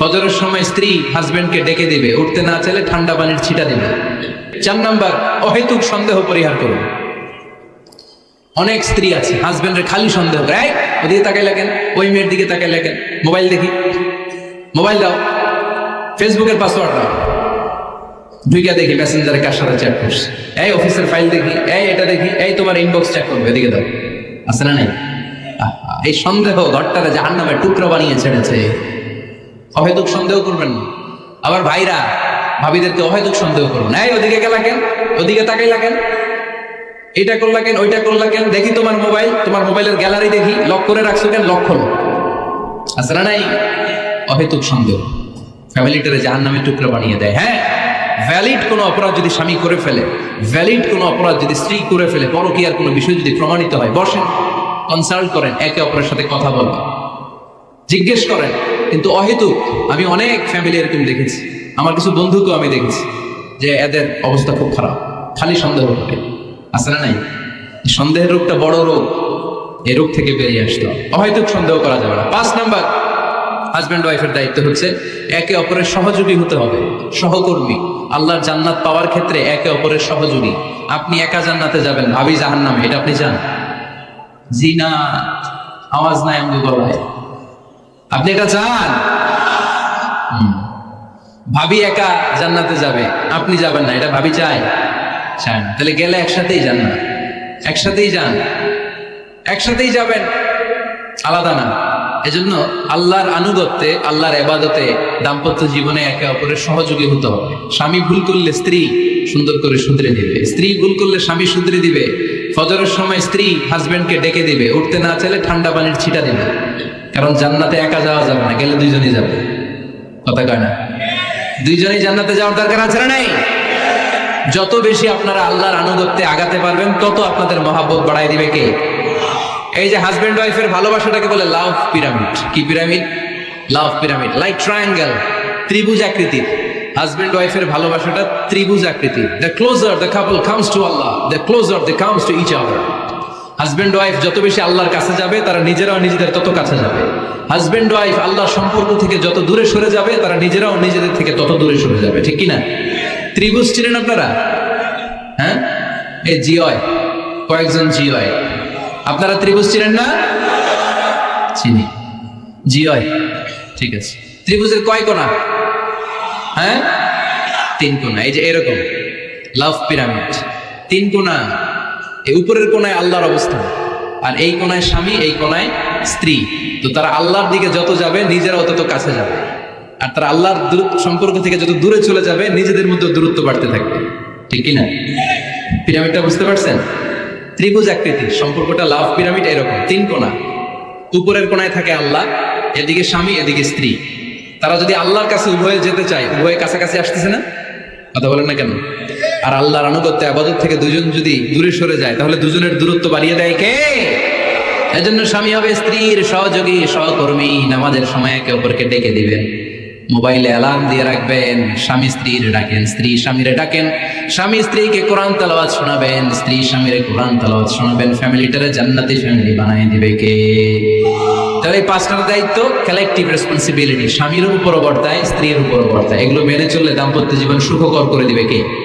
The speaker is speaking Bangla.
ফজরের সময় স্ত্রী হাজবেন্ডকে ডেকে দিবে। উঠতে না চাইলে ঠান্ডা পানির ছিটা দিবে। চার নাম্বার, অহেতুক সন্দেহ পরিহার করুন। অনেক স্ত্রী আছে হাজবেন্ডের খালি সন্দেহ করে ওদিকে তাকাই লাগেন ওই মেয়ের দিকে তাকাই লাগেন মোবাইল দেখি। মোবাইল দাও। ফেসবুকের পাসওয়ার্ড দাও। ঢুইকা দেখি মেসেঞ্জারে কার সাথে চ্যাট করছে। এই অফিসের ফাইল দেখি। এই, এটা দেখি। এই, তোমার ইনবক্স চেক করবে। এদিকে দাও। আছে না নাই? এই সন্দেহ ঘরটারে জাহান নামে টুকরো বানিয়ে ছেড়েছে। অহেতুক সন্দেহ করবেন না। আবার ভাইরা, ভাবিদেরকে অহেতুক সন্দেহ করুন এই, ওদিকে গেলা কেন? ওদিকে তাকাই লাগেন এটা করলা কেন? ওইটা করলা কেন? দেখি তোমার মোবাইল। তোমার মোবাইলের গ্যালারি দেখি। লক করে রাখছো কেন? লক খোলো। না নাই? অহেতুক সন্দেহ। ফ্যামিলিটারে জাহান নামে টুকরা বানিয়ে দেয়। হ্যাঁ ভ্যালিড কোনো অপরাধ যদি স্বামী করে ফেলে ভ্যালিড কোনো অপরাধ যদি স্ত্রী করে ফেলে, পরকীয়ার কোনো বিষয় যদি প্রমাণিত হয়, বসেন কনসাল্ট করেন, একে অপরের সাথে কথা বলবেন জিজ্ঞেস করেন কিন্তু অহেতুক আমি অনেক ফ্যামিলি এরকম দেখেছি। আমার কিছু বন্ধুকেও আমি দেখেছি যে এদের অবস্থা খুব খারাপ। খালি সন্দেহ করে আছে না নাই? সন্দেহের রোগটা বড় রোগ। এই রোগ থেকে বেরিয়ে আসতে অহেতুক সন্দেহ করা যাবে না। পাঁচ নাম্বার হাজব্যান্ড ওয়াইফের দায়িত্ব হচ্ছে একে অপরের সহযোগী হতে হবে। সহকর্মী। আল্লাহর জান্নাত পাওয়ার ক্ষেত্রে একে অপরের সহযোগী। আপনি একা জান্নাতে যাবেন, ভাবি জাহান নামে এটা আপনি চান? জি না আওয়াজ নাই আমি গলায়। আপনি এটা চান। ভাবি একা জান্নাতে যাবে। আপনি যাবেন না, এটা ভাবি চায়। চায় না তাহলে গেলে একসাথেই যান না। একসাথেই যান। একসাথেই যাবেন। আলাদা না। এজন্য আল্লাহর আনুগত্যে, আল্লাহর এবাদতে দাম্পত্য জীবনে একে অপরের সহযোগী হতে হবে। স্বামী ভুল করলে স্ত্রী সুন্দর করে শুধরে দিবে স্ত্রী ভুল করলে স্বামী শুধরে দিবে। ফজরের সময় স্ত্রী হাজবেন্ডকে ডেকে দিবে। উঠতে না চাইলে ঠান্ডা পানির ছিটা দিবে। কারণ জান্নাতে একা যাওয়া যাবে না, গেলে দুইজনই যাবে। কথা কয় না? দুইজনেই জান্নাতে যাওয়ার দরকার আছে না নাই? যত বেশি আপনারা আল্লাহর আনুগত্যে আগাতে পারবেন, তত আপনাদের মহাব্বত বাড়াই দিবে কে? এই যে হাজবেন্ড ওয়াইফের ভালোবাসাটাকে বলে লাভ পিরামিড কি pyramid love pyramid like triangle ত্রিভুজ আকৃতির হাজবেন্ড ওয়াইফের ভালোবাসাটা ত্রিভুজ আকৃতির the closer the couple comes to Allah the closer the comes to each other husband wife যত বেশি আল্লাহর কাছে যাবে, তারা নিজেরাও নিজেদের তত কাছে যাবে। হাজব্যান্ড ওয়াইফ আল্লাহর সম্পর্ক থেকে যত দূরে সরে যাবে, তারা নিজেরাও নিজেদের থেকে তত দূরে সরে যাবে। ঠিক কি না ত্রিভুজ চিনেন আপনারা? হ্যাঁ? এই জিওয়, কয়েকজন জিওয়। আপনারা ত্রিভুজ চিনেন না? চিনি। জিওয়, ঠিক আছে। ত্রিভুজের কয় কোনা? হ্যাঁ? তিন কোণা এই যে এরকম। লাভ পিরামিড তিন কোণা এই উপরের কোণায় আল্লাহর অবস্থান। আর এই কোণায় স্বামী, এই কোণায় স্ত্রী। তো তারা আল্লাহর দিকে যত যাবে, নিজেরাও তত কাছে যাবে। আর তারা আল্লাহর দূরত্ব সম্পর্ক থেকে যত দূরে চলে যাবে, নিজেদের মধ্যে দূরত্ব বাড়তে থাকবে। ঠিক কি না পিরামিডটা বুঝতে পারছেন? ত্রিভুজ আকৃতির। সম্পর্কটা লাভ পিরামিড এরকম, তিন কোণা উপরের কোণায় থাকে আল্লাহ, এদিকে স্বামী, এদিকে স্ত্রী। তারা যদি আল্লাহর কাছে উভয়ে যেতে চায়, উভয়ে কাছাকাছি আসতেছে না? কথা বলেন না কেন? আর আল্লাহর আনুগত্যে আবাদত থেকে দুজন যদি দূরে সরে যায়, তাহলে দুজনের দূরত্ব বাড়িয়ে দেয় কে? এজন্য স্বামী হবে স্ত্রীর সহযোগী, সহকর্মী, নামাজের সময় একে অপরকে ডেকে দিবেন। মোবাইলে অ্যালার্ম দিয়ে রাখবেন, স্বামী স্ত্রীর ডাকেন, স্ত্রী স্বামীরে ডাকেন, স্বামী স্ত্রীকে কোরআন তালাবাদ শোনাবেন, স্ত্রী স্বামীরে কোরআন তালাবাদ শোনাবেন, ফ্যামিলিটারে জান্নাতি ফ্যামিলি বানাই দিবে কে? তাহলে এই পাঁচটার দায়িত্ব কালেকটিভ রেসপন্সিবিলিটি স্বামীর উপর বর্তায় স্ত্রীর উপর বর্তায় এগুলো মেনে চললে দাম্পত্য জীবন সুখকর করে দিবে কে?